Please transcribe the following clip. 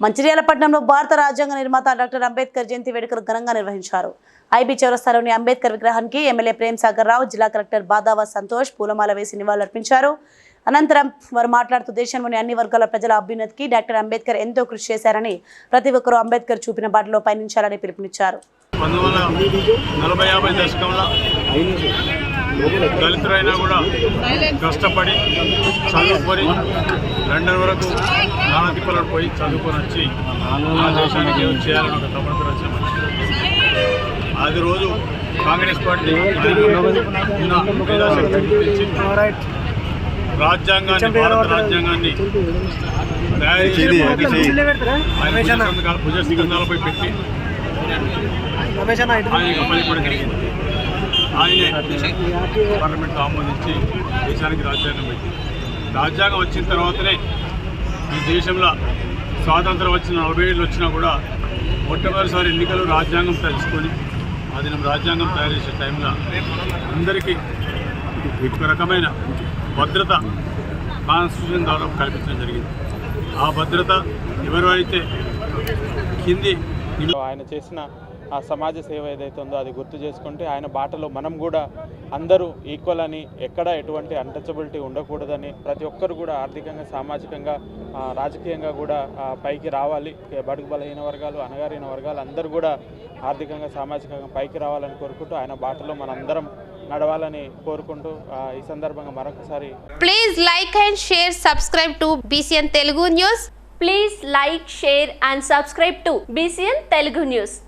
మంచిర్యాలపట్నంలో భారత రాజ్యాంగ నిర్మాత డాక్టర్ అంబేద్కర్ జయంతి వేడుకలు ఘనంగా నిర్వహించారు. ఐబీ చౌరస్తాలోని అంబేద్కర్ విగ్రహానికి ఎమ్మెల్యే ప్రేమ్ సాగర్ రావు జిల్లా కలెక్టర్ బాదావా సంతోష్ పూలమాల వేసి నివాళులర్పించారు. అనంతరం వారు మాట్లాడుతూ దేశంలోని అన్ని వర్గాల ప్రజల అభ్యున్నతికి డాక్టర్ అంబేద్కర్ ఎంతో కృషి చేశారని ప్రతి ఒక్కరూ అంబేద్కర్ చూపిన బాటలో పయనించాలని పిలుపునిచ్చారు. దళితులైనా కూడా కష్టపడి చదువుకొని లండన్ వరకు నానతిప్పలకు పోయి చదువుకొని వచ్చి ఆ దేశానికి ఏం చేయాలని ఒక తపనతో వచ్చిన అది రోజు కాంగ్రెస్ పార్టీ రాజ్యాంగాన్ని భారత రాజ్యాంగాన్ని తయారు చేసే బాధ్యత ఆయన భుజ సిగంధాలపై పెట్టి ఆయన పనిపడం జరిగింది. ఆయనే పార్లమెంట్ ఆమోదించి దేశానికి రాజ్యాంగం పెట్టింది. రాజ్యాంగం వచ్చిన తర్వాతనే ఈ దేశంలో స్వాతంత్రం వచ్చిన నలభై ఏళ్ళు వచ్చినా కూడా మొట్టమొదటిసారి ఎన్నికలు రాజ్యాంగం తెలుసుకొని అది మనం రాజ్యాంగం తయారు చేసే టైంలో అందరికీ ఒక రకమైన భద్రత కాన్స్టిట్యూషన్ ద్వారా కల్పించడం జరిగింది. ఆ భద్రత ఎవరైతే కింది ఆయన చేసిన ఆ సమాజ సేవ ఏదైతే ఉందో అది గుర్తు చేసుకుంటే ఆయన బాటలో మనం కూడా అందరూ ఈక్వల్ అని ఎక్కడ ఎటువంటి అన్టచబిలిటీ ఉండకూడదని ప్రతి ఒక్కరు కూడా ఆర్థికంగా సామాజికంగా రాజకీయంగా కూడా పైకి రావాలి. బడుగు బలహీన వర్గాలు అనగారిన వర్గాలు అందరూ కూడా ఆర్థికంగా సామాజికంగా పైకి రావాలని కోరుకుంటూ ఆయన బాటలో మనందరం నడవాలని కోరుకుంటూ ఈ సందర్భంగా మరొకసారి please like and share subscribe to B C N Telugu news please like share and subscribe to B C N Telugu news